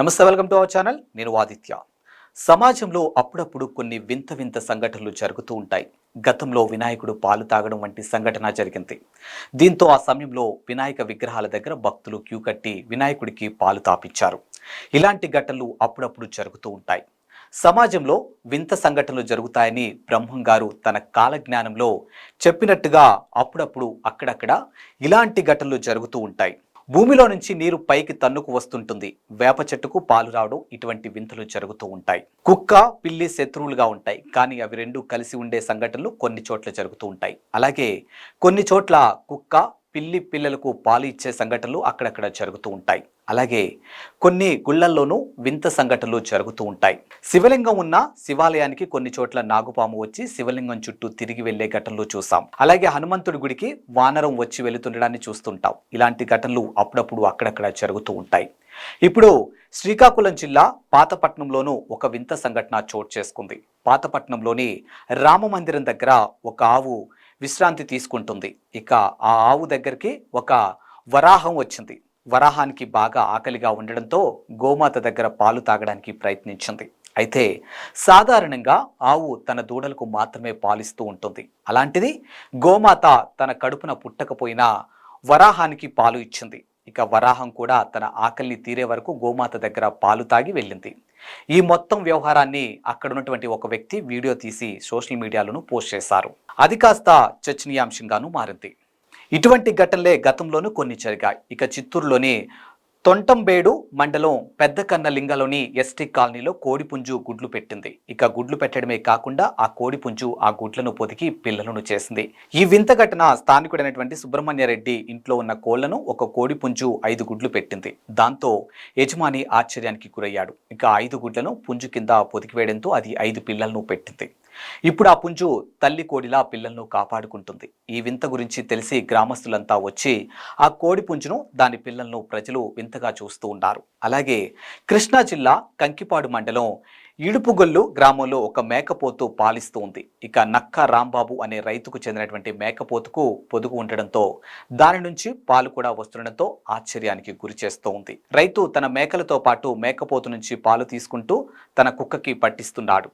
నమస్తే welcome to our channel. నేను ఆదిత్య. సమాజంలో అప్పుడప్పుడు కొన్ని వింత వింత సంఘటనలు జరుగుతూ ఉంటాయి. గతంలో వినాయకుడు పాలు తాగడం వంటి సంఘటన జరిగింది. దీంతో ఆ సమయంలో వినాయక విగ్రహాల దగ్గర భక్తులు క్యూ కట్టి వినాయకుడికి పాలు తాపించారు. ఇలాంటి ఘటనలు అప్పుడప్పుడు జరుగుతూ ఉంటాయి. సమాజంలో వింత సంఘటనలు జరుగుతాయని బ్రహ్మం గారు తన కాలజ్ఞానంలో చెప్పినట్టుగా అప్పుడప్పుడు అక్కడక్కడ ఇలాంటి ఘటనలు జరుగుతూ ఉంటాయి. భూమిలో నుంచి నీరు పైకి తన్నుకు వస్తుంటుంది. వేప చెట్టుకు పాలు రావడం ఇటువంటి వింతలు జరుగుతూ ఉంటాయి. కుక్క పిల్లి శత్రువులుగా ఉంటాయి. కానీ అవి రెండు కలిసి ఉండే సంఘటనలు కొన్ని చోట్ల జరుగుతూ ఉంటాయి. అలాగే కొన్ని చోట్ల కుక్క పిల్లి పిల్లలకు పాలు ఇచ్చే సంఘటనలు అక్కడక్కడ జరుగుతూ ఉంటాయి. అలాగే కొన్ని గుళ్ళల్లోనూ వింత సంఘటనలు జరుగుతూ ఉంటాయి. శివలింగం ఉన్న శివాలయానికి కొన్ని చోట్ల నాగుపాము వచ్చి శివలింగం చుట్టూ తిరిగి వెళ్ళే ఘటనలు చూసాం. అలాగే హనుమంతుడి గుడికి వానరం వచ్చి వెళుతుండడాన్ని చూస్తుంటాం. ఇలాంటి ఘటనలు అప్పుడప్పుడు అక్కడక్కడ జరుగుతూ ఉంటాయి. ఇప్పుడు శ్రీకాకుళం జిల్లా పాతపట్నంలోనూ ఒక వింత సంఘటన చోటు చేసుకుంది. పాతపట్నంలోని రామ మందిరం దగ్గర ఒక ఆవు విశ్రాంతి తీసుకుంటుంది. ఇక ఆ ఆవు దగ్గరికి ఒక వరాహం వచ్చింది. వరాహానికి బాగా ఆకలిగా ఉండడంతో గోమాత దగ్గర పాలు తాగడానికి ప్రయత్నించింది. అయితే సాధారణంగా ఆవు తన దూడలకు మాత్రమే పాలిస్తూ ఉంటుంది. అలాంటిది గోమాత తన కడుపున పుట్టకపోయినా వరాహానికి పాలు ఇచ్చింది. ఇక వరాహం కూడా తన ఆకలిని తీరే వరకు గోమాత దగ్గర పాలు తాగి వెళ్ళింది. ఈ మొత్తం వ్యవహారాన్ని అక్కడ ఉన్నటువంటి ఒక వ్యక్తి వీడియో తీసి సోషల్ మీడియాలోనూ పోస్ట్ చేశారు. అది కాస్త చర్చనీయాంశంగాను మారింది. ఇటువంటి ఘటనలే గతంలోనూ కొన్ని జరిగాయి. ఇక చిత్తూరులోని తొంటంబేడు మండలం పెద్ద కన్నలింగలోని ఎస్టీ కాలనీలో కోడిపుంజు గుడ్లు పెట్టింది. ఇక గుడ్లు పెట్టడమే కాకుండా ఆ కోడిపుంజు ఆ గుడ్లను పొదిగి పిల్లలను చేసింది. ఈ వింత ఘటన స్థానికుడైనటువంటి సుబ్రహ్మణ్యారెడ్డి ఇంట్లో ఉన్న కోళ్ళను ఒక కోడిపుంజు ఐదు గుడ్లు పెట్టింది. దాంతో యజమాని ఆశ్చర్యానికి గురయ్యాడు. ఇక ఐదు గుడ్లను పుంజు కింద పొదికి వేయడంతో అది ఐదు పిల్లలను పెట్టింది. ఇప్పుడు ఆ పుంజు తల్లి కోడిలా పిల్లలను కాపాడుకుంటుంది. ఈ వింత గురించి తెలిసి గ్రామస్తులంతా వచ్చి ఆ కోడి పుంజును దాని పిల్లలను ప్రజలు వింతగా చూస్తూ ఉన్నారు. అలాగే కృష్ణా జిల్లా కంకిపాడు మండలం ఇడుపుగొల్లు గ్రామంలో ఒక మేకపోతు పాలిస్తూ ఉంది. ఇక నక్క రాంబాబు అనే రైతుకు చెందినటువంటి మేకపోతుకు పొదుగు ఉండడంతో దాని నుంచి పాలు కూడా వస్తుండడంతో ఆశ్చర్యానికి గురి చేస్తూ ఉంది. రైతు తన మేకలతో పాటు మేకపోతు నుంచి పాలు తీసుకుంటూ తన కుక్కకి పట్టిస్తున్నాడు.